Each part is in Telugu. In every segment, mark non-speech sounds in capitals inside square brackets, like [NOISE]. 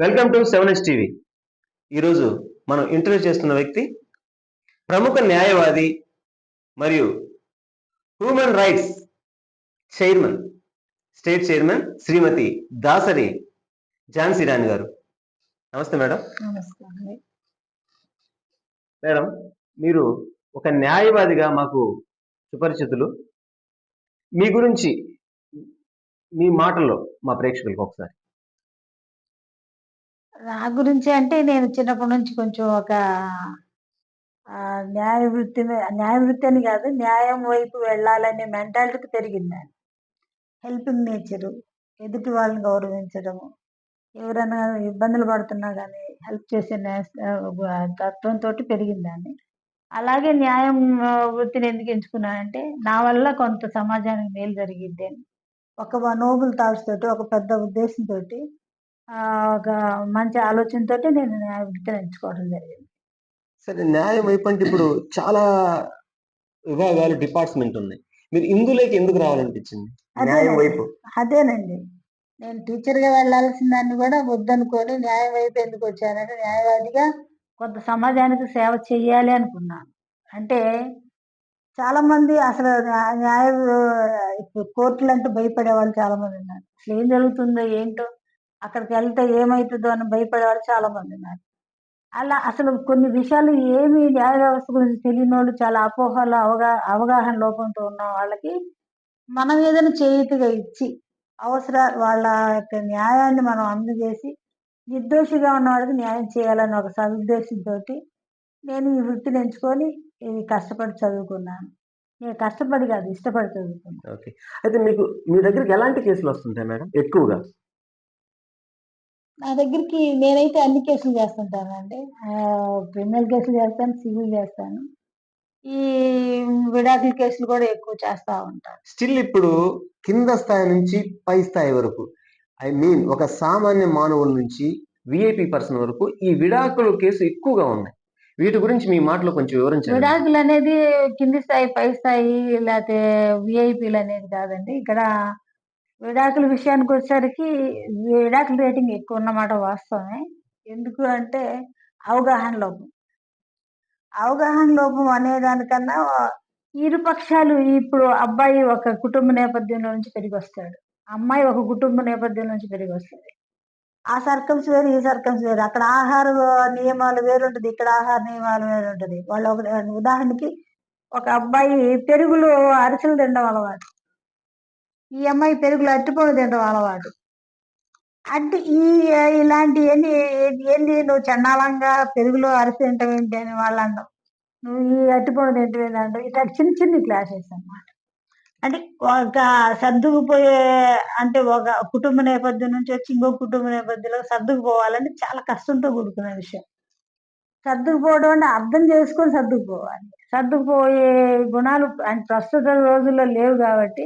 Welcome to seven S TV. ఈరోజు మనం ఇంటర్వ్యూ చేస్తున్న వ్యక్తి ప్రముఖ న్యాయవాది మరియు human rights chairman state chairman Shrimati Dasari Jhansi Rani garu. నమస్తే మేడం. మేడం మీరు ఒక న్యాయవాదిగా మాకు సుపరిచితులు. మీ గురించి మీ మాటల్లో మా ప్రేక్షకులకు ఒకసారి. నా గురించి అంటే నేను చిన్నప్పటి నుంచి కొంచెం ఒక న్యాయ వృత్తి న్యాయ వృత్తి అని కాదు న్యాయం వైపు వెళ్ళాలనే మెంటాలిటీకి పెరిగింది హెల్పింగ్ నేచరు ఎదుటి వాళ్ళని గౌరవించడము ఎవరైనా ఇబ్బందులు పడుతున్నా కానీ హెల్ప్ చేసే తత్వంతో పెరిగిందాన్ని అలాగే న్యాయం వృత్తిని ఎందుకు ఎంచుకున్నానంటే నా వల్ల కొంత సమాజానికి మేలు జరిగిద్ది అని. ఒక నోబుల్ థాట్స్ తోటి ఒక పెద్ద ఉద్దేశంతో ఒక మంచి ఆలోచనతోటి నేను న్యాయ వృత్తిని ఎంచుకోవడం జరిగింది. సరే న్యాయం వైపు అంటే ఇప్పుడు చాలా విభాగాలు డిపార్ట్మెంట్ ఉన్నాయి. మీరు ఇందులోకి ఎందుకు రావాలనిపించింది? న్యాయం అదేనండి. వైపు. అదేనండి. నేను టీచర్గా వెళ్ళాల్సిన దాన్ని కూడా వద్దనుకొని న్యాయం వైపు ఎందుకు వచ్చానంటే న్యాయవాదిగా కొంత సమాజానికి సేవ చేయాలి అనుకున్నాను. అంటే చాలా మంది అసలు న్యా- న్యాయ కోర్టులు అంటే భయపడే వాళ్ళు చాలా మంది ఉన్నారు. అసలు ఏం జరుగుతుందో ఏంటో అక్కడికి వెళ్తే ఏమవుతుందో అని భయపడేవాళ్ళు చాలామంది చాలా ఉన్నారు. అలా అసలు కొన్ని విషయాలు ఏమి న్యాయ వ్యవస్థ గురించి తెలియని వాళ్ళు చాలా అపోహలు అవగా అవగాహన లోపంతో ఉన్న వాళ్ళకి మనం ఏదైనా చేయుతగా ఇచ్చి అవసర వాళ్ళ యొక్క న్యాయాన్ని మనం అందజేసి నిర్దోషిగా ఉన్నవాడికి న్యాయం చేయాలని ఒక సదుద్దేశంతో నేను ఈ వృత్తిని ఎంచుకొని ఇది కష్టపడి చదువుకున్నాను. నేను కష్టపడి కాదు ఇష్టపడి చదువుకున్నాను. ఓకే. అయితే మీకు మీ దగ్గరికి ఎలాంటి కేసులు వస్తుంటాయి మేడం? ఎక్కువగా? నా దగ్గరికి నేనైతే అన్ని కేసులు చేస్తుంటానండి. క్రిమినల్ కేసులు చేస్తాను సివిల్ చేస్తాను. ఈ విడాకుల కేసులు కూడా ఎక్కువ చేస్తూ ఉంటాను. స్టిల్ ఇప్పుడు కింద స్థాయి నుంచి పై స్థాయి వరకు ఐ మీన్ ఒక సామాన్య మానవుల నుంచి విఐపి పర్సన్ వరకు ఈ విడాకుల కేసు ఎక్కువగా ఉన్నాయి. వీటి గురించి మీ మాటలో కొంచెం వివరించండి. విడాకులు అనేది కింది స్థాయి పై స్థాయి లేకపోతే విఐపీలు అనేది కాదండి. ఇక్కడ విడాకుల విషయానికి వచ్చేసరికి విడాకుల రేటింగ్ ఎక్కువ ఉన్నమాట వాస్తవమే. ఎందుకు అంటే అవగాహన లోపం. అవగాహన లోపం అనేదానికన్నా ఇరు పక్షాలు ఇప్పుడు అబ్బాయి ఒక కుటుంబ నేపథ్యంలో నుంచి పెరిగి వస్తాడు అమ్మాయి ఒక కుటుంబ నేపథ్యం నుంచి పెరిగి వస్తుంది ఆ సర్కమ్స్ వేరు ఈ సర్కమ్స్ వేరు. అక్కడ ఆహార నియమాలు వేరు ఉంటుంది ఇక్కడ ఆహార నియమాలు వేరు ఉంటుంది వాళ్ళు ఒక ఉదాహరణకి ఒక అబ్బాయి పెరుగులో అరిసెలు తినడం అలవాటు. ఈ అమ్మాయి పెరుగులో అరటిపండు తినడం అలవాటు. అంటే ఈ ఇలాంటి ఎన్ని ఏంది నువ్వు చండాలంగా పెరుగులో అరిసి తింటావు ఏంటి అని వాళ్ళు అనడం నువ్వు ఈ అరటిపండు తింటావు ఏంటి అంటావు ఇట్లా చిన్న చిన్న క్లాసెస్ అన్నమాట. అంటే ఒక సర్దుకుపోయే అంటే ఒక కుటుంబ నేపథ్యం నుంచి వచ్చి ఇంకో కుటుంబ నేపథ్యంలో సర్దుకుపోవాలంటే చాలా కష్టంతో కూడుకున్న విషయం. సర్దుకుపోవడం అంటే అర్థం చేసుకొని సర్దుకుపోవాలి. సర్దుకుపోయే గుణాలు అండ్ ప్రస్తుత రోజుల్లో లేవు కాబట్టి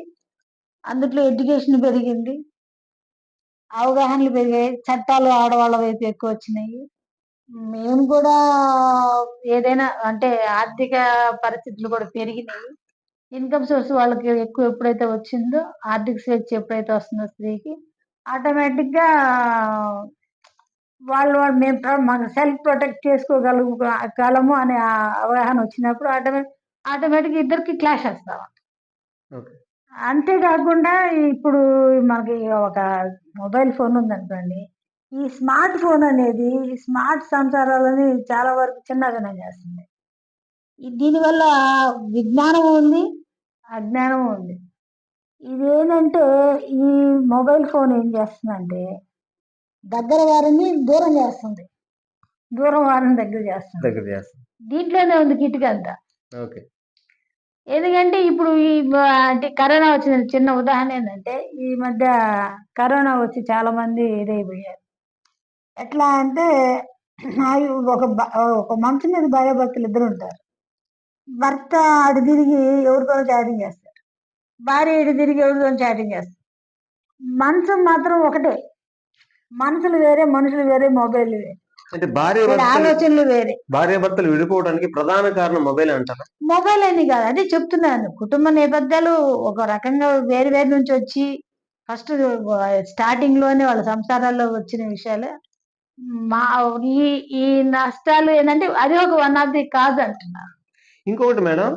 అందుట్లో ఎడ్యుకేషన్ పెరిగింది. అవగాహనలు పెరిగాయి. చట్టాలు ఆడవాళ్ళ వైపు ఎక్కువ వచ్చినాయి. మేము కూడా ఏదైనా అంటే ఆర్థిక పరిస్థితులు కూడా పెరిగినాయి. ఇన్కమ్ సోర్స్ వాళ్ళకి ఎక్కువ ఎప్పుడైతే వచ్చిందో ఆర్థిక స్వేచ్ఛ ఎప్పుడైతే వస్తుందో స్త్రీకి ఆటోమేటిక్గా వాళ్ళు వాళ్ళు మేము మన సెల్ఫ్ ప్రొటెక్ట్ చేసుకోగలుగు గలము అనే అవగాహన వచ్చినప్పుడు ఆటోమేటిక్ ఆటోమేటిక్ ఇద్దరికి క్లాష్ వస్తాం. ఓకే. అంతేకాకుండా ఇప్పుడు మనకి ఒక మొబైల్ ఫోన్ ఉందనుకోండి ఈ స్మార్ట్ ఫోన్ అనేది స్మార్ట్ సంసారాలని చాలా వరకు చిన్నదనం చేస్తుంది. దీనివల్ల విజ్ఞానం ఉంది? అజ్ఞానం ఉంది. ఇదేంటంటే ఈ మొబైల్ ఫోన్ ఏం చేస్తుందంటే దగ్గర వారిని దూరం చేస్తుంది. దూరం వారిని దగ్గర చేస్తుంది. దగ్గర చేస్తాం దీంట్లోనే ఉంది కిటికీ అంతా. ఓకే. ఎందుకంటే ఇప్పుడు ఈ అంటే కరోనా వచ్చిన చిన్న ఉదాహరణ ఏంటంటే ఈ మధ్య కరోనా వచ్చి చాలా మంది ఇదైపోయారు. ఎట్లా అంటే ఒక ఒక మంచం మీద భార్యాభర్తలు ఇద్దరు ఉంటారు. భర్త అటు తిరిగి ఎవరితో చాటింగ్ చేస్తారు? భార్య ఇటు తిరిగి ఎవరితో చాటింగ్ చేస్తారు? మంచం మాత్రం ఒకటే. మనుషులు వేరే మనుషులు వేరే మొబైల్ వేరే. అంటే భార్య ఆలోచనలు వేరే. భార్య భర్తలు విడిపోవడానికి ప్రధాన కారణం మొబైల్ అంటారా? మొబైల్ అని కాదు. అదే చెప్తున్నాను. కుటుంబ నేపథ్యాలు ఒక రకంగా వేరు వేరు నుంచి వచ్చి ఫస్ట్ స్టార్టింగ్లోనే వాళ్ళ సంసారాల్లో వచ్చిన విషయాలే. మా ఈ ఈ నష్టాలు ఏంటంటే అది ఒక వన్ ఆఫ్ ది కాజ్ అంటున్నారు ఇంకొకటి మేడం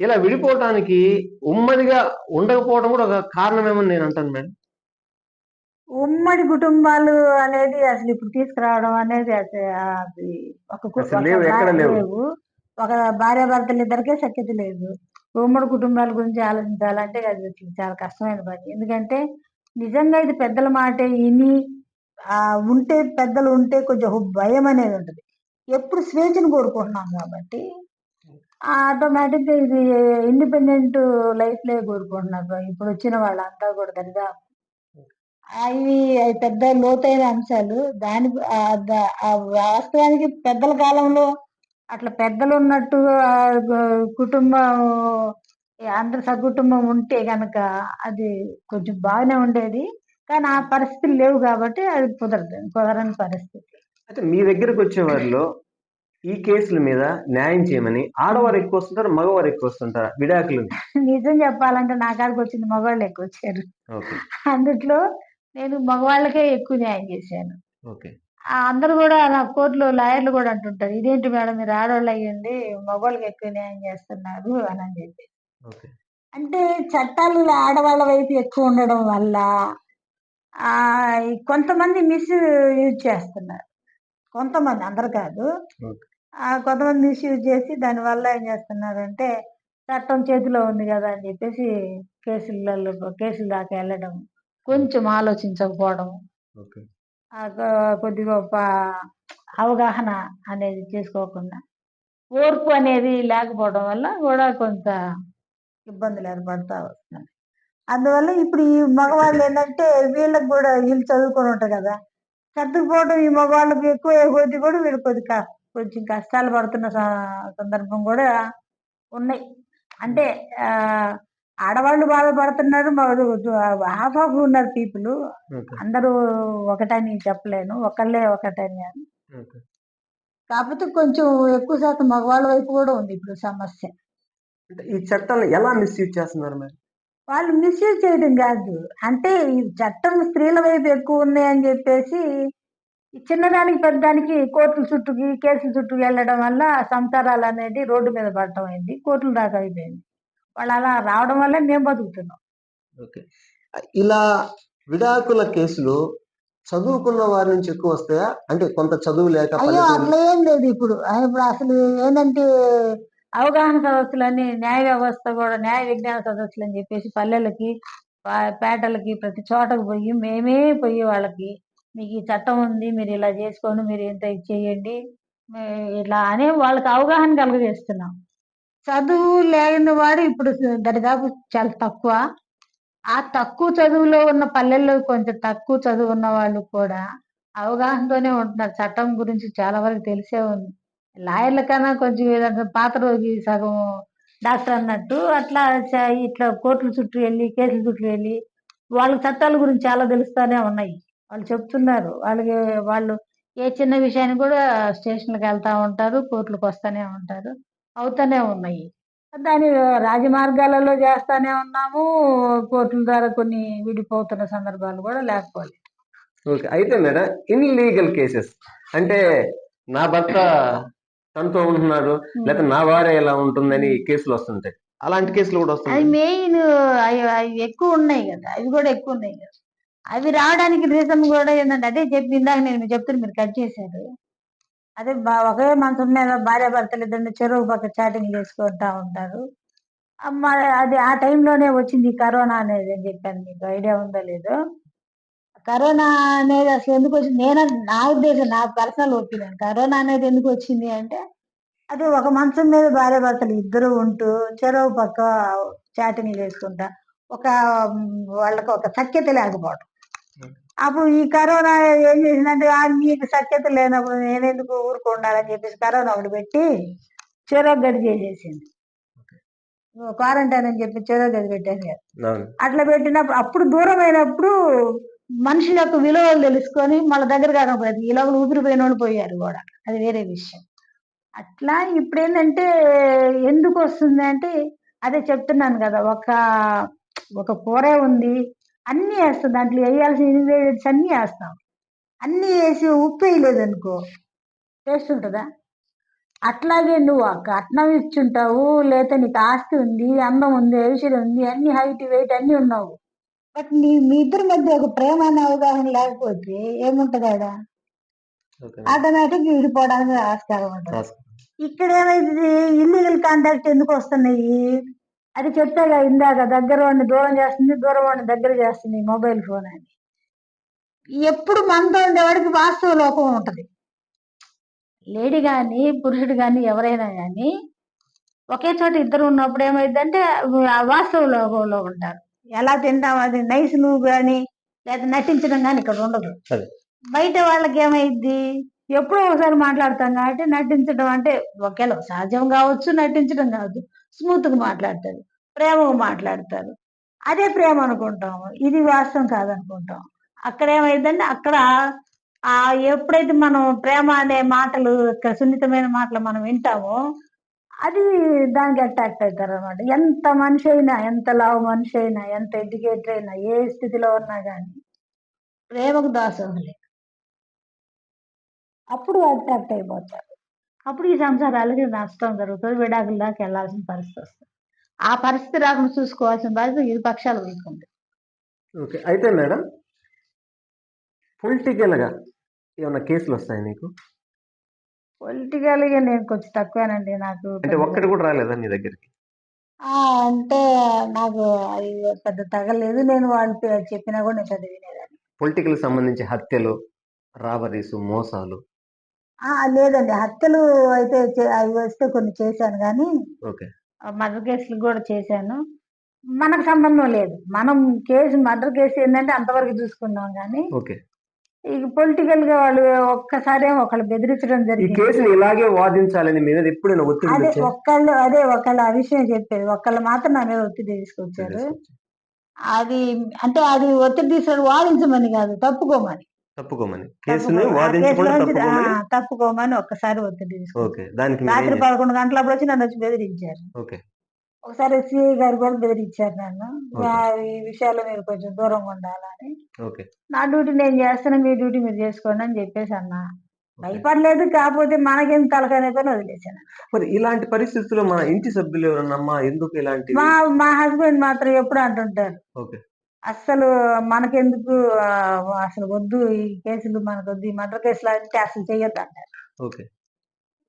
ఇలా విడిపోవటానికి ఉమ్మడిగా ఉండకపోవడం కూడా ఒక కారణమేమని నేను అంటాను మేడం. ఉమ్మడి కుటుంబాలు అనేది అసలు ఇప్పుడు తీసుకురావడం అనేది అస- అది ఒక అసలు లేవు, ఎక్కడ భా- లేవు. లేవు. ఒక భార్య భర్తలు ఇద్దరికే శక్యత లేదు. ఉమ్మడి కుటుంబాల గురించి ఆలోచించాలంటే అది చాలా కష్టమైన పని. ఎందుకంటే నిజంగా ఇది పెద్దల మాట విని ఆ ఉంటే పెద్దలు ఉంటే కొంచెం భయం అనేది ఉంటుంది. ఎప్పుడు స్వేచ్ఛను కోరుకుంటున్నాం కాబట్టి ఆటోమేటిక్గా ఇది ఇండిపెండెంట్ లైఫ్ లే కోరుకుంటున్నారు. ఇప్పుడు వచ్చిన వాళ్ళంతా కూడా దరిదాపు అవి పెద్ద లోతైన అంశాలు. దాని వాస్తవానికి పెద్దల కాలంలో అట్లా పెద్దలు ఉన్నట్టు కుటుంబం అందరు సకుటుంబం ఉంటే గనక అది కొంచెం బాగానే ఉండేది. కానీ ఆ పరిస్థితులు లేవు కాబట్టి అది కుదరదు కుదరని పరిస్థితి. అయితే మీ దగ్గరకు వచ్చే వారిలో ఈ కేసుల మీద న్యాయం చేయమని ఆడవారు ఎక్కువ వస్తుంటారు మగవారు ఎక్కువ వస్తుంటారు? విడాకులు. నిజం చెప్పాలంటే నా కాడికి వచ్చింది మగవాళ్ళు ఎక్కువ వచ్చారు. అందుట్లో నేను మగవాళ్ళకే ఎక్కువ న్యాయం చేశాను. ఓకే. అందరూ కూడా నా కోర్టులో లాయర్లు కూడా అంటుంటారు ఇదేంటి మేడం మీరు ఆడవాళ్ళు అయ్యండి మగవాళ్ళకి ఎక్కువ న్యాయం చేస్తున్నారు అని అని చెప్పి. అంటే చట్టాలు ఆడవాళ్ళ వైపు ఎక్కువ ఉండడం వల్ల కొంతమంది మిస్ యూజ్ చేస్తున్నారు. కొంతమంది అందరు కాదు. కొంతమంది మిస్ యూజ్ చేసి దానివల్ల ఏం చేస్తున్నారంటే చట్టం చేతిలో ఉంది కదా అని చెప్పేసి కేసులలో కేసుల దాకా వెళ్ళడం. కొంచెం ఆలోచించకపోవడం ఓకే. ఆ కొ- కొద్దిగా గొప్ప అవగాహన అనేది చేసుకోకుండా ఓర్పు అనేది లేకపోవడం వల్ల కూడా కొంత ఇబ్బందులు ఏర్పడతా వస్తున్నాయి. అందువల్ల ఇప్పుడు ఈ మగవాళ్ళు ఏంటంటే వీళ్ళకి కూడా వీళ్ళు చదువుకొని ఉంటారు కదా చదువుకోవడం ఈ మగవాళ్ళకి ఎక్కువ కొద్ది కూడా వీళ్ళు కొద్ది కొంచెం కష్టాలు పడుతున్న స- సందర్భం కూడా ఉన్నాయి. అంటే ఆడవాళ్ళు బాధపడుతున్నారు హాఫ్ ఆఫ్ ఉన్నారు పీపుల్. అందరూ ఒకటని చెప్పలేను ఒకళ్ళే ఒకటని అని. కాకపోతే కొంచెం ఎక్కువ శాతం మగవాళ్ళ వైపు కూడా ఉంది ఇప్పుడు సమస్య. ఈ చట్టాలను ఎలా మిస్యూజ్ చేస్తున్నారు మరి? వాళ్ళు మిస్యూజ్ చేయడం కాదు. అంటే ఈ చట్టం స్త్రీల వైపు ఎక్కువ ఉన్నాయి అని చెప్పేసి ఈ చిన్నదానికి పెద్దదానికి కోర్టుల చుట్టూకి కేసుల చుట్టూ వెళ్ళడం వల్ల సంసారాలు అనేది రోడ్డు మీద పడటం అయింది కోర్టుల దాకా అయిపోయింది. వాళ్ళు అలా రావడం వల్ల మేము బతుకుతున్నాం. ఓకే. ఇలా విడాకుల కేసులు చదువుకున్న వారి నుంచి ఎక్కువ వస్తాయా? అంటే కొంత చదువు లేక అయ్యో అట్లా ఏం లేదు ఇప్పుడు. ఇప్పుడు అసలు ఏంటంటే అవగాహన సదస్సులని న్యాయ వ్యవస్థ కూడా న్యాయ విజ్ఞాన సదస్సులు అని చెప్పేసి పల్లెలకి పేటలకి ప్రతి చోటకు పోయి మేమే పోయి వాళ్ళకి మీకు ఈ చట్టం ఉంది మీరు ఇలా చేసుకోండి మీరు ఇంత ఇది చేయండి ఇట్లా అనే వాళ్ళకి అవగాహన కలుగజేస్తున్నాం. చదువు లేని వాడు ఇప్పుడు దరిదాపు చాలా తక్కువ. ఆ తక్కువ చదువులో ఉన్న పల్లెల్లో కొంచెం తక్కువ చదువు ఉన్న వాళ్ళు కూడా అవగాహనతోనే ఉంటున్నారు. చట్టం గురించి చాలా వరకు తెలిసే ఉంది. లాయర్ల కన్నా కొంచెం పాత రోజు సగం డాక్టర్ అన్నట్టు అట్లా చ- ఇట్లా కోర్టుల చుట్టూ వెళ్ళి కేసుల చుట్టూ వెళ్ళి వాళ్ళకి చట్టాల గురించి చాలా తెలుస్తూనే ఉన్నాయి. వాళ్ళు చెప్తున్నారు. వాళ్ళకి వాళ్ళు ఏ చిన్న విషయాన్ని కూడా స్టేషన్లకు వెళ్తా ఉంటారు కోర్టులకు వస్తూనే ఉంటారు. అవుతూనే ఉన్నాయి. దాని రాజమార్గాలలో చేస్తానే ఉన్నాము. కోర్టుల ద్వారా కొన్ని విడిపోతున్న సందర్భాలు కూడా లేకపోలేదు. ఓకే. అయితే మేడం ఇన్లీగల్ కేసెస్. అంటే నా భర్త తనతో ఉంటున్నాడు లేకపోతే నా భార్య ఎలా ఉంటుందని కేసులు వస్తుంటాయి. అలాంటి కేసులు కూడా అవి వస్తుంటాయి మెయిన్ అవి అవి ఎక్కువ ఉన్నాయి కదా. అవి కూడా ఎక్కువ ఉన్నాయి కదా. అవి రావడానికి రీజన్ కూడా ఏంటంటే అదే చెప్పి ఇందాక నేను చెప్తున్నా మీరు కట్ చేశారు. అదే బా- ఒకే మంచం మీద భార్య భర్తలు ఇద్దరు చెరువు పక్క చాటింగ్ చేసుకుంటా ఉంటారు. అమ్మ అది ఆ టైంలోనే వచ్చింది కరోనా అనేది అని చెప్పాను మీకు. ఐడియా ఉందో లేదో? కరోనా అనేది అసలు ఎందుకు వచ్చింది? నేను నా ఉద్దేశం నా పర్సనల్ ఒపీనియన్ కరోనా అనేది ఎందుకు వచ్చింది అంటే అది ఒక మంచం మీద భార్య భర్తలు ఇద్దరు ఉంటూ చెరువు పక్క చాటింగ్ చేసుకుంటా ఒక వాళ్ళకి ఒక సఖ్యత లేకపోవడం అప్పుడు ఈ కరోనా ఏం చేసిందంటే "ఆ, మీకు సఖ్యత లేనప్పుడు నేను ఎందుకు ఊరుకు ఉండాలని చెప్పేసి కరోనా ఒకటి పెట్టి చెరువు గడి చేసేసింది క్వారంటైన్ అని చెప్పి చెరువు గది పెట్టేసారు అవును. అట్లా పెట్టినప్పుడు అప్పుడు దూరం అయినప్పుడు మనుషుల యొక్క విలువలు తెలుసుకొని మళ్ళీ దగ్గర కాకపోయింది ఈ లోపల ఊపిరిపోయిన వాళ్ళు పోయారు కూడా. అది వేరే విషయం. అట్లా ఇప్పుడు ఏంటంటే ఎందుకు వస్తుంది అంటే అదే చెప్తున్నాను కదా ఒక ఒక కూరే ఉంది అన్ని వేస్తాం. దాంట్లో వేయాల్సిన ఇంగ్రీడియంట్స్ అన్ని వేస్తాం. అన్ని వేసి ఉప్పు వేయలేదు అనుకో టేస్ట్ ఉంటుందా? అట్లాగే నువ్వు కట్నం ఇచ్చుంటావు లేకపోతే నీకు ఆస్తి ఉంది అందం ఉంది ఐశ్వర్యం ఉంది అన్ని హైట్ వెయిట్ అన్ని ఉన్నావు. బట్ నీ మీ ఇద్దరి మధ్య ఒక ప్రేమ అనే అవగాహన లేకపోతే ఏముంటది ఆడ? ఆటోమేటిక్ విడిపోవడానికి ఆస్కారం ఉంటుంది. ఇక్కడ ఏమైంది ఇల్లీగల్ కాంటాక్ట్ ఎందుకు వస్తున్నాయి? అది చెప్పాగా ఇందాక దగ్గర వాడిని దూరం చేస్తుంది దూరం వాడిని దగ్గర చేస్తుంది మొబైల్ ఫోన్ అని. ఎప్పుడు మనతో ఉండేవాడికి వాస్తవ లోపం ఉంటది. లేడీ కానీ పురుషుడు కానీ ఎవరైనా కానీ ఒకే చోట ఇద్దరు ఉన్నప్పుడు ఏమైందంటే ఆ వాస్తవ లోకంలో ఉంటారు. ఎలా తింటాం అది నైస్ నువ్వు కానీ లేదా నటించడం కానీ ఇక్కడ ఉండదు. బయట వాళ్ళకి ఏమైంది ఎప్పుడో ఒకసారి మాట్లాడతాం కాబట్టి నటించడం అంటే ఒకేలా సహజం కావచ్చు నటించడం కావచ్చు స్మూత్గా మాట్లాడతారు ప్రేమగా మాట్లాడతారు. అదే ప్రేమ అనుకుంటాము. ఇది వాస్తవం కాదనుకుంటాం. అక్కడ ఏమైందంటే అక్కడ ఆ ఎప్పుడైతే మనం ప్రేమ అనే మాటలు సున్నితమైన మాటలు మనం వింటామో అది దానికి అట్రాక్ట్ అవుతారు అనమాట ఎంత మనిషి అయినా ఎంత లావు మనిషి అయినా ఎంత ఎడ్యుకేటెడ్ అయినా ఏ స్థితిలో ఉన్నా కానీ ప్రేమకు దాసోహులే అప్పుడు అట్రాక్ట్ అయిపోతారు. అప్పుడు ఈ సంసారాలకి నష్టం జరుగుతుంది. విడాకుల దాకా వెళ్ళాల్సిన పరిస్థితి వస్తుంది. ఆ పరిస్థితి రాకుండా చూసుకోవాల్సిన బాధ్యత ఇరు పక్షాలు వీకుంది ఓకే. అయితే మేడం పొలిటికల్గా ఏమైనా కేసులు వస్తాయి నీకు పొలిటికల్గా నేను కొంచెం తక్కువేనండి. నాకు అంటే ఒక్కటి కూడా రాలేదా నీ దగ్గరికి? అంటే నాకు అది పెద్ద తగలేదు. నేను వాళ్ళు చెప్పినా కూడా నేను పెద్ద వినేదాన్ని. పొలిటికల్ సంబంధించి హత్యలు రాబరీస్ మోసాలు లేదండి. హత్యలు అయితే చే- అవి వస్తే కొన్ని చేశాను కానీ ఓకే. మర్డర్ కేసులు కూడా చేశాను. మనకు సంబంధం లేదు. మనం కేసు మర్డర్ కేసు ఏంటంటే అంతవరకు చూసుకున్నాం కానీ ఓకే. ఇక పొలిటికల్గా వాళ్ళు ఒక్కసారి ఒకళ్ళు బెదిరించడం ఈ జరిగింది. కేసుని ఇలాగే వాదించాలని మీ మీద ఎప్పుడైనా ఒత్తిడి అదే తెచ్చా? ఒక్కళ్ళు అదే ఒకళ్ళు ఆ విషయం చెప్పేది. ఒకళ్ళు మాత్రం నా మీద ఒత్తిడి తీసుకొచ్చారు. అది అంటే అది ఒత్తిడి తీసుకొని వాదించమని కాదు తప్పుకోమని. తప్పుకోమని. కేసుని వాదించకుండా తప్పుకోమని ఒక్కసారి ఒత్తిడి ఓకే దానికి రాత్రి? పదకొండు గంటలప్పుడు వచ్చి నన్ను వచ్చి బెదిరించారు. ఓకే. ఒకసారి సిఐ గారు కూడా బెదిరించారు నన్ను. ఈ విషయాల్లో మీరు కొంచెం దూరంగా ఉండాలని ఓకే. నా డ్యూటీ నేను చేస్తాను మీ డ్యూటీ మీరు చేసుకోండి అని చెప్పేసి అన్నా. భయపడలేదు కాకపోతే మనకేం తలకనే పని వదిలేసాను మరి ఇలాంటి పరిస్థితుల్లో మన ఇంటి సభ్యులు ఎవరన్నా ఎందుకు ఇలాంటి మా మా హస్బెండ్ మాత్రం ఎప్పుడు అంటుంటారు. ఓకే. అస్సలు మనకెందుకు అసలు వద్దు ఈ కేసులు మనకు వద్దు ఈ మర్డర్ కేసులు అంటే అసలు చెయ్యొద్దు అంటారు ఓకే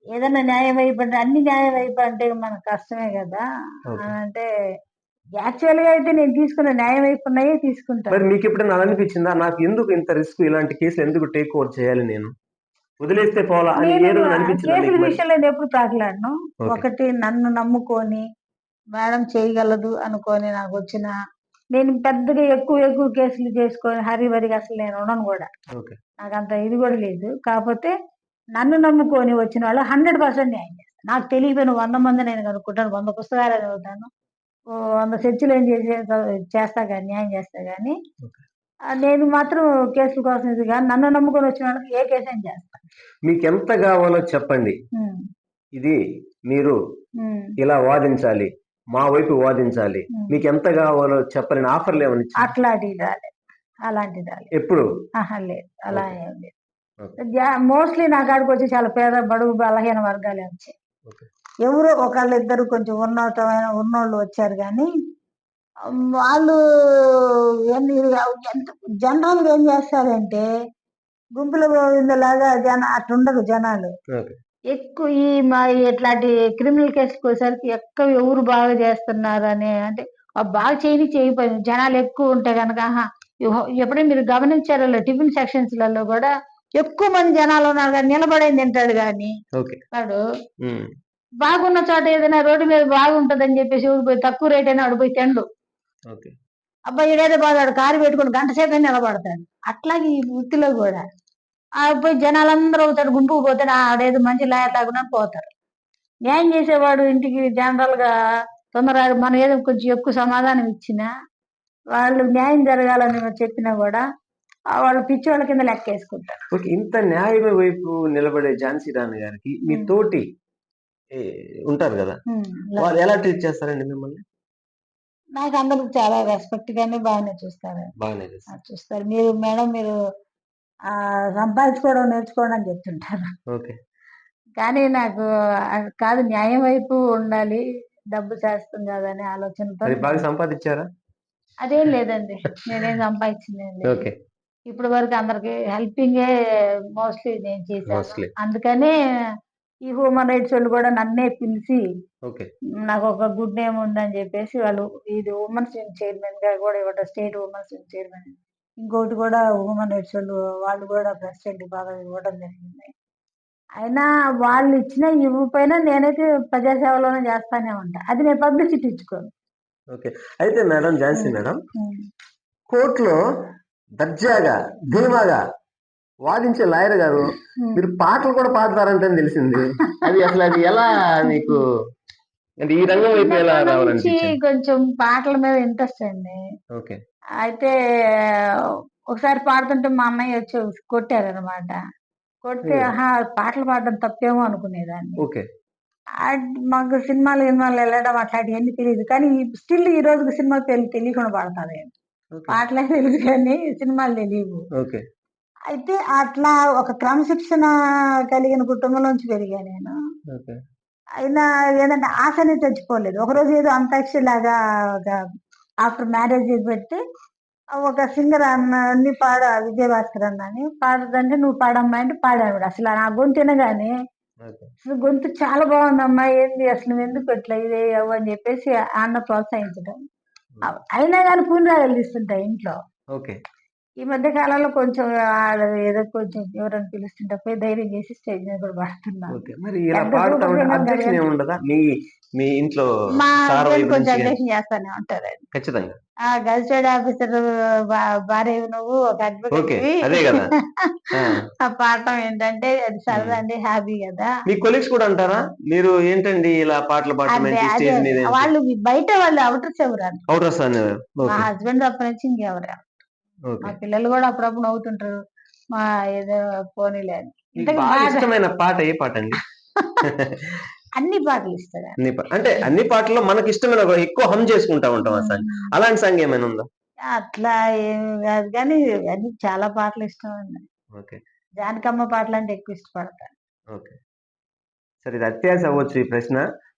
ఏదైనా న్యాయం అయిపోయింది అన్ని న్యాయం అయిపోయింటే మనకు కష్టమే కదా. అని అంటే యాక్చువల్గా అయితే నేను తీసుకున్న న్యాయం అయిపోయినాయే తీసుకుంటాను మరి మీకు ఎప్పుడైనా అలా అనిపించిందా నాకు ఎందుకు ఇంత రిస్క్ ఇలాంటి కేసులు ఎందుకు టేక్ ఓవర్ చేయాలి నేను వదిలేస్తే పోలా అని ఏ నేను రోజు అనిపించిందా కేసుల మీకు మరి? విషయంలో నేను ఎప్పుడు ప్రాకులాడను ఓకే. ఒకటి నన్ను నమ్ముకొని మేడం చేయగలదు అనుకొని నాకు వచ్చిన నేను పెద్దగా ఎక్కువ ఎక్కువ కేసులు చేసుకొని హరివరిగా అసలు నేను ఉండను కూడా. ఓకే. నాకు అంత ఇది కూడా లేదు. కాకపోతే నన్ను నమ్ముకొని వచ్చిన వాళ్ళు హండ్రెడ్ పర్సెంట్ న్యాయం చేస్తాను నాకు తెలియపోయిన వంద మంది నేను కనుక్కుంటాను వంద పుస్తకాలు చదువుతాను వంద చర్చలు ఏం చేసే చేస్తా కానీ న్యాయం చేస్తా కానీ నేను మాత్రం కేసుల కోసం ఇది కానీ నన్ను నమ్ముకొని వచ్చిన వాళ్ళకి ఏ కేసు అయినా చేస్తాను మీకు ఎంత కావాలో చెప్పండి. ఇది మీరు ఇలా వాదించాలి. మా వైపు వాదించాలి. మీకు ఎంత కావాలో చెప్పలేని ఆఫర్లు ఏమైనా ఇచ్చారా? అట్లాంటిది రాలేదు అలాంటిది ఎప్పుడు ఆహా లేదు అలా. ఏం లేదు. మోస్ట్లీ నా కాడికి వచ్చి చాలా పేద బడుగు బలహీన వర్గాలే వచ్చాయి ఓకే. ఎవరో ఒకళ్ళు ఇద్దరు కొంచెం ఉన్నతమైన ఉన్నోళ్ళు వచ్చారు కానీ ఉమ్, వాళ్ళు ఎన్ని ఎంత జనరల్గా ఏం చేస్తారంటే గుంపుల గోవిందలాగా జన అట్లుండదు జనాలు ఎక్కువ ఈ మా ఇట్లాంటి క్రిమినల్ కేసులకు వచ్చేసరికి ఎక్కువ ఎవరు బాగా చేస్తున్నారు అని అంటే బాగా చేయని చేయకపోయింది జనాలు ఎక్కువ ఉంటే కనుక ఎప్పుడైనా మీరు గమనించారో టిఫిన్ సెక్షన్స్లలో కూడా ఎక్కువ మంది జనాలు ఉన్నారు కానీ నిలబడేది తింటాడు కానీ. వాడు. బాగున్న చోట ఏదైనా రోడ్డు మీద బాగుంటదని చెప్పేసి ఊరు పోయి తక్కువ రేట్ అయినా వాడు పోయి తిండు అబ్బాయి ఈడేదో బాగాడు కారు పెట్టుకుని గంట సేపు నిలబడతాడు. అట్లాగే ఈ వృత్తిలో కూడా. పోయి జనాలందరూ అవుతాడు గుంపుకు పోతాడు ఆడేదో మంచి లాయర్ లాగున్నా పోతారు. న్యాయం చేసేవాడు ఇంటికి జనరల్గా తొందర మనం ఏదో కొంచెం ఎక్కువ సమాధానం ఇచ్చినా వాళ్ళు న్యాయం జరగాలని చెప్పినా కూడా ఆ వాళ్ళు పిచ్చి వాళ్ళ కింద లెక్కేసుకుంటారు. ఓకే ఇంత న్యాయమే వైపు నిలబడే ఝాన్సీ రాణి గారికి మీ. తోటి ఏ, ఉంటారు కదా? వాళ్ళు ఎలా ట్రీట్ చేస్తారండి మిమ్మల్ని? నాకు అందరూ చాలా రెస్పెక్ట్ గానే బాగానే చూస్తారు. బాగానే చేస్తారు. మీరు మేడం మీరు సంపాదించుకోవడం నేర్చుకోవడం అని చెప్తుంటారు కానీ నాకు కాదు న్యాయం వైపు ఉండాలి డబ్బు చేస్తుంది కదని ఆలోచనతో బాగా సంపాదించారా? అదేం లేదండి. నేనేం సంపాదించింది. ఓకే. ఇప్పుడు వరకు అందరికి హెల్పింగే మోస్ట్లీ నేను చేశాను. అందుకనే ఈ హ్యూమన్ రైట్స్ వాళ్ళు కూడా నన్నే పిలిచి నాకు ఒక గుడ్ నేమ్ ఉందని చెప్పేసి వాళ్ళు ఇది ఉమెన్స్ చైర్మన్గా కూడా ఇవ్వడం స్టేట్ ఉమెన్స్ చైర్మన్. ఇంకోటి కూడా హ్యూమన్ రైట్స్ వాళ్ళు వాళ్ళు కూడా ప్రెసిడెంట్ బాగా ఇవ్వడం జరిగింది. అయినా వాళ్ళు ఇచ్చిన ఇవ్వకపోయినా నేనైతే ప్రజాసేవలోనే చేస్తానే ఉంటా. అది నేను పబ్లిసిటీ ఇచ్చుకోను. ఓకే. అయితే మేడం ఝాన్సీ. మేడం. కోర్టులో దర్జాగా ధీమాగా వాదించే లాయర్ గారు. మీరు పాటలు కూడా పాడతారంటే తెలిసింది. అది అసలు అది ఎలా మీకు అంటే ఈ రంగం వైపు ఎలా రావాలనిపించింది? కొంచెం పాటల మీద ఇంట్రెస్ట్ అండి. ఓకే. అయితే ఒకసారి పాడుతుంటే మా అన్నయ్య వచ్చి కొట్టారనమాట కొడితే. ఆహా పాటలు పాడడం తప్పేమో అనుకునేదాన్ని. ఓకే. మాకు సినిమాలు సినిమాలు వెళ్ళడం అట్లాంటివన్నీ తెలియదు. కానీ స్టిల్ ఈ రోజు సినిమా పేర్లు తెలియకుండా పాడతాను పాటలే తెలుసు కానీ సినిమాలు తెలియవు. అయితే అట్లా ఒక క్రమశిక్షణ కలిగిన కుటుంబంలోంచి పెరిగా నేను. అయినా ఏంటంటే ఆశని తెచ్చుకోలేదు ఒకరోజు ఏదో అంతాక్షరి లాగా ఒక ఆఫ్టర్ మ్యారేజ్ పెట్టి ఒక సింగర్ అన్ని పాడ విజయభాస్కర్ అన్నని పాడదంటే నువ్వు పాడమ్మా అంటే పాడాడు అసలు నా గొంతు వినగానే అసలు గొంతు చాలా బాగుందమ్మా ఏంది అసలు నువ్వు ఎందుకు ఇట్లా ఇదే అవ్వు అని చెప్పేసి అన్న ప్రోత్సహించడం అయినా కానీ పూనరాగలు తీస్తుంటాయి ఇంట్లో. ఓకే. ఈ మధ్య కాలంలో కొంచెం ఏదో కొంచెం ఎవరైనా పిలుస్తుంటే పోయి ధైర్యం చేసి స్టేజ్ మీద కూడా పాడుతున్నా మరి ఇలా పాడుతా ఉంటే అబ్జెక్షన్ మీ మీ ఇంట్లో మా హస్బెండ్ కొంచెం అబ్జెక్షన్ చేస్తానే ఉంటారు ఖచ్చితంగా. ఆ గజిస్టర్డ్ ఆఫీసర్ భార్య నువ్వు ఒక అడ్వకేట్ అదే కదా. [LAUGHS] ఆ. పాడటం ఏంటంటే అది సరదా అండి హ్యాపీ కదా. మీ కొలీగ్స్ కూడా అంటారా? మీరు ఏంటండి ఇలా పాటలు పాడటం వాళ్ళు బయట వాళ్ళు అవుటర్స్ ఎవరు అవుటర్స్ అని మా హస్బెండ్ తప్ప నుంచి ఇంకెవరు మా పిల్లలు కూడా అప్పుడప్పుడు నవ్వుతుంటారు. మా ఏదో పోనీలే ఇష్టమైన పాట ఏ పాట అండి అన్ని పాటలు ఇస్తాడు అన్ని అంటే అన్ని పాటల్లో మనకి ఇష్టమైన ఎక్కువ హమ్ చేసుకుంటా ఉంటాం ఆ సాంగ్. అలాంటి సాంగ్ ఏమైనా ఉందా? అట్లా ఏం కాదు కానీ అన్ని చాలా పాటలు ఇష్టం అండి. ఓకే. జానకమ్మ పాటలు అంటే ఎక్కువ ఇష్టపడతాను. ఓకే. సరే ఇది అత్యాశ అవ్వచ్చు ఈ ప్రశ్న.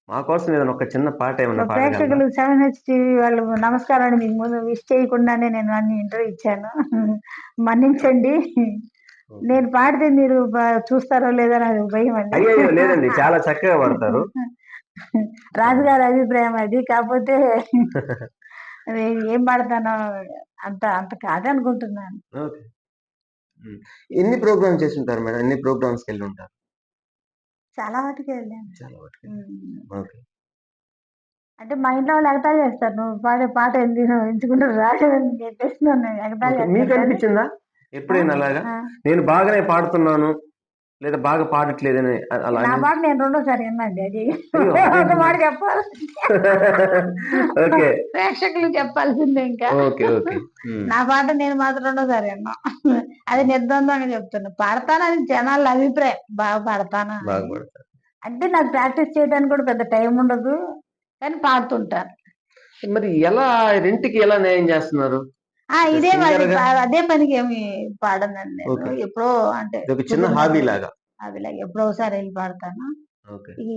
మా కోసం ఏదైనా ఒక చిన్న పాట ఏమైనా ప్రేక్షకులు సెవెన్ హెచ్ టీవీ వాళ్ళు నమస్కారం అండి మీకు ముందు విష్ చేయకుండానే నేను అన్ని ఇంటర్వ్యూ ఇచ్చాను. మన్నించండి. నేను పాడితే మీరు చూస్తారో లేదో నాకు భయం అండి. లేదండి. చాలా చక్కగా పాడతారు. రాజుగారి అభిప్రాయం అది. కాకపోతే అది ఏం పాడతానో అంత అంత కాదనుకుంటున్నాను. ఎన్ని ప్రోగ్రామ్స్ చేసి ఉంటారు మేడం? ఎన్ని ప్రోగ్రామ్స్ వెళ్ళి ఉంటారు? చాలా వాటికి వెళ్ళాను. చాలా వాటికి. ఓకే. అంటే మా ఇంట్లో వాళ్ళు ఎగతాళి చేస్తారు. నువ్వు పాడే పాట ఎంచుకుంటారు చెప్పేసి నన్ను ఎగతాళి ఓకే. మీకు చేస్తారు అనిపించిందా ఎప్పుడైనా అలాగా? నేను బాగానే పాడుతున్నాను లేదా బాగా పాడట్లేదని అలా నా పాట నేను రెండోసారి విన్నాండి అది. అయ్యో, [LAUGHS] ఒక మాట చెప్పాలి. ఓకే. ప్రేక్షకులు చెప్పాల్సిందే ఇంకా. Okay okay. ఉమ్. నా పాట నేను మాత్రం రెండోసారి విన్నా. అది నిర్ద్వందంగా చెప్తున్నా. పాడతానని జనాల అభిప్రాయం. బాగా పాడతానా అని. అంటే నాకు ప్రాక్టీస్ చేయడానికి కూడా పెద్ద టైం ఉండదు కానీ పాడుతుంటాను. మరి ఎలా రెంట్కి ఎలా న్యాయం చేస్తున్నారు? ఆ ఇదే మరి అదే పనికి ఏమి పాడనండి. ఎప్పుడో అంటే చిన్న హాబీ లాగా. అదిలాగా ఎప్పుడో ఒకసారి వెళ్ళి పాడతాను.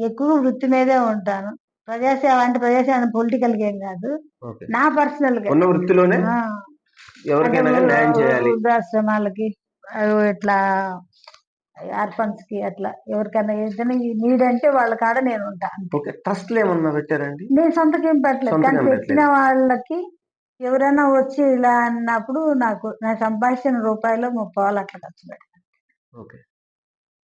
ఎక్కువ వృత్తి మీదే ఉంటాను. ప్రజాసేవ అంటే ప్రజాసేవ పొలిటికల్ గేమ్ కాదు. నా పర్సనల్గా. ఉన్న వృత్తిలోనే? ఎవరికైనా అంటే కానీ న్యాయం చేయాలి. వృద్ధాశ్రమాలకి అవి ఇట్లా ఆర్ఫన్స్కి అట్లా ఎవరికైనా ఏదైనా నీడ్ అంటే వాళ్ళ కాడ నేను ఉంటాను ఓకే ట్రస్ట్లు ఏమన్నా పెట్టారండి నేను సొంతకి ఏం పెట్టలేదు కానీ పెట్టిన వాళ్ళకి ఎవరైనా వచ్చి ఇలా అన్నప్పుడు నాకు నా సంపాదించిన రూపాయలు ముప్పై వాళ్ళు అట్లా ఖర్చు ఓకే.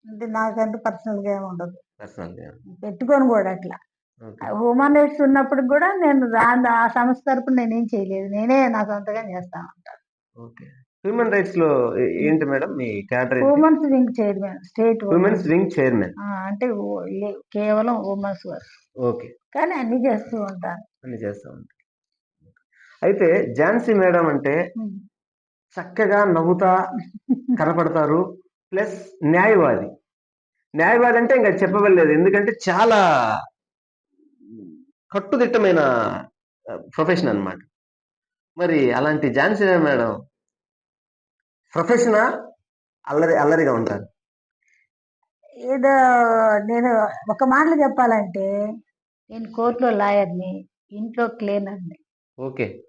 అంటే నాకంటూ పర్సనల్గా ఏమి ఉండదు. పర్సనల్ పెట్టుకొని కూడా అట్లా. హ్యూమన్ రైట్స్ ఉన్నప్పుడు కూడా నేను దా- ఆ సంస్థ తరపున నేనేం చేయలేదు. నేనే నా సొంతగా చేస్తా ఉంటాను హ్యూమన్ రైట్స్లో ఏంటి మేడం మీ cadre women's wing chairman state humans wing chairman. అంటే కేవలం ఉమెన్స్ వర్క్. ఓకే. కానీ అన్ని చేస్తూ ఉంటాను అన్ని చేస్తా ఉంటారు అయితే ఝాన్సీ మేడం అంటే చక్కగా నవ్వుతా కనపడతారు ప్లస్ న్యాయవాది. న్యాయవాది అంటే ఇంకా చెప్పవలేదు ఎందుకంటే చాలా కట్టుదిట్టమైన ప్రొఫెషన్ అన్నమాట. మరి అలాంటి ఝాన్సీ మేడం ప్రొఫెషనా? అల్లరి అల్లరిగా ఉంటారు. ఏదో నేను ఒక మాటలో చెప్పాలంటే నేను కోర్టులో లాయర్ని ఇంట్లో క్లీనర్ని. ఓకే.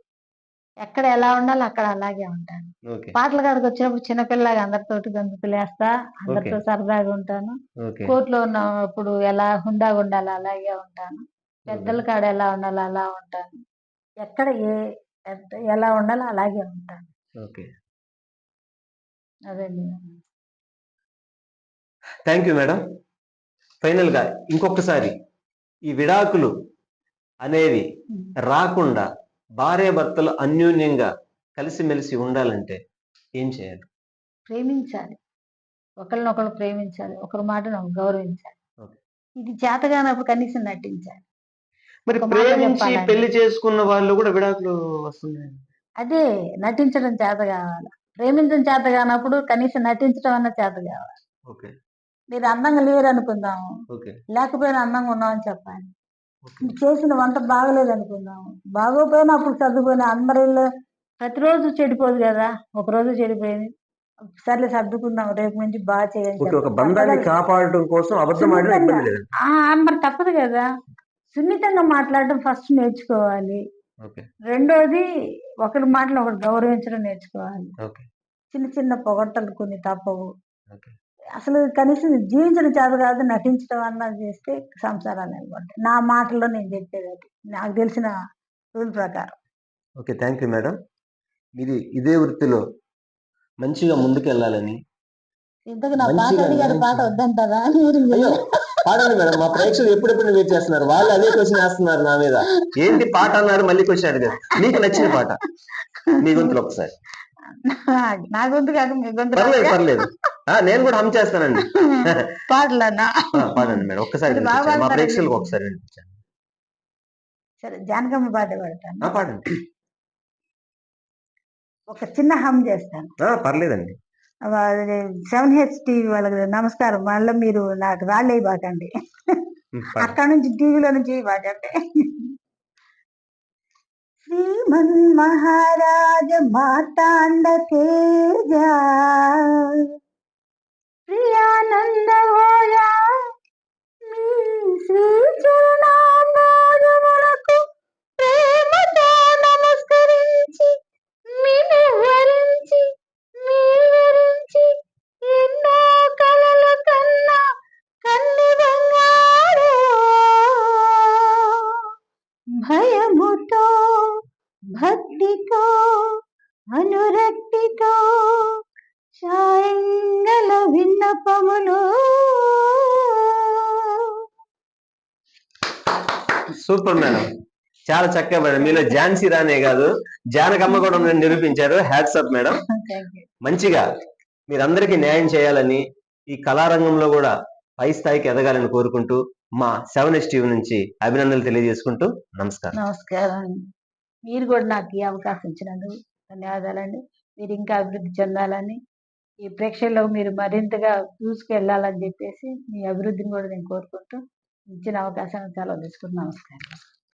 ఎక్కడ ఎలా ఉండాలో అక్కడ అలాగే ఉంటాను. ఓకే. పాటల కాడికి వచ్చినప్పుడు చిన్నపిల్లగా అందరితోటి గంతు పిల్లేస్తా అందరితో సరదాగా ఉంటాను. కోర్టులో ఉన్నప్పుడు ఎలా హుందాగా ఉండాలో అలాగే ఉంటాను. పెద్దల కాడ ఎలా ఉండాలో అలా ఉంటాను. ఎక్కడ ఏ ఎలా ఉండాలో అలాగే ఉంటాను. ఓకే. అదండి. Thank you madam. ఫైనల్గా ఇంకొకసారి ఈ విడాకులు అనేవి రాకుండా భార్య భర్తలు అన్యోన్యంగా కలిసిమెలిసి ఉండాలంటే ఏం చేయాలి? ప్రేమించాలి. ఒకరినొకరు ప్రేమించాలి. ఒకరి మాటను గౌరవించాలి. ఇది చేతగానప్పుడు కనీసం నటించాలి. మరి ప్రేమించి. పెళ్ళి చేసుకున్న వాళ్ళు కూడా విడాకులు వస్తున్నాయి అదే నటించడం చేత కావాలి. ప్రేమించడం చేత కానప్పుడు కనీసం నటించడం అన్న చేత కావాలి. ఓకే. మీరు అందంగా లేరు అనుకుందాము ఓకే. లేకపోయినా అందంగా ఉన్నామని చెప్పాలి చేసిన వంట బాగలేదు అనుకుందాము బాగోపోయినా అప్పుడు సర్దుపోయినా అందరి ప్రతిరోజు చెడిపోదు కదా. ఒక రోజు చెడిపోయింది. సర్లే సర్దుకుందాం రేపు నుంచి బాగా చేయండి ఓకే ఒక చెప్పాలి. బంధాన్ని తప్పదు. కాపాడటం కోసం అబద్ధం ఆడినా ఇబ్బంది లేదు. ఆ, మరి తప్పదు కదా. సున్నితంగా మాట్లాడడం ఫస్ట్ నేర్చుకోవాలి. ఓకే. రెండోది ఒకరి మాటలు ఒకరు గౌరవించడం నేర్చుకోవాలి. ఓకే. చిన్న చిన్న పొగట్టలు కొన్ని తప్పవు. అసలు కనీసం జీవించడం చేత కాదు నటించడం అన్నది చేస్తే సంసారాలు నిలబడతాయి. నా మాటల్లో నేను చెప్పేది అది. నాకు తెలిసిన రూల్ ప్రకారం. Okay thank you madam. మీరు ఇదే వృత్తిలో మంచిగా ముందుకెళ్ళాలని. ఇంతకు నా పాట అడిగారు పాట వద్దంటారా? పాడండి మేడం. మా ప్రేక్షకులు ఎప్పుడెప్పుడు వెయిట్ చేస్తున్నారు? వాళ్ళు అదే క్వశ్చన్ వేస్తున్నారు నా మీద. ఏంటి పాట అన్నారు? మళ్ళీ క్వశ్చన్ అడిగారు. మీకు నచ్చిన పాట? మీ గొంతులు ఒకసారి. నా గొంతు కాక మీ గొంతు పర్లేదు పర్లేదు. ఆ, నేను కూడా హమ్ చేస్తానండి. పాటలన్నా పాడండి మేడం. ఒక్కసారి వినిపించండి. మా. ప్రేక్షకులకు ఒకసారి వినిపించండి. సరే జానకమ్మ పాట పాడతాను. పాడండి. ఒక చిన్న హమ్ చేస్తాను. ఆ, పర్లేదండి. సెవెన్ హెచ్ టీవీ వాళ్ళకి నమస్కారం. మళ్ళీ మీరు నాకు రాళ్ళే బాకండి పాడండి. అక్కడ నుంచి టీవీలో నుంచి బాకండి శ్రీమన్ మహారాజ మార్తాండ తేజ. ప్రియానంద మీ శ్రీ చరణాంబాజములకు భయముతో భక్తితో అనురక్తితో సాయంగల విన్నపములు. Super madam. చాలా చక్కగా మేడం. మీలో ఝాన్సీ రానే కాదు జానకమ్మ కూడా నిరూపించారు. Hats up madam. మంచిగా మీరందరికీ న్యాయం చేయాలని ఈ కళారంగంలో కూడా పై స్థాయికి ఎదగాలని కోరుకుంటూ మా సెవెన్ ఎస్ టీవీ నుంచి అభినందనలు తెలియజేసుకుంటూ నమస్కారం. నమస్కారం. మీరు కూడా నాకు ఈ అవకాశం ఇచ్చినందుకు ధన్యవాదాలండి. మీరు ఇంకా అభివృద్ధి చెందాలని ఈ ప్రేక్షకుల్లో మీరు మరింతగా దూసుకెళ్ళాలని చెప్పేసి మీ అభివృద్ధిని కూడా నేను కోరుకుంటూ ఇచ్చిన అవకాశాన్ని చాలా తీసుకుంటూ నమస్కారం.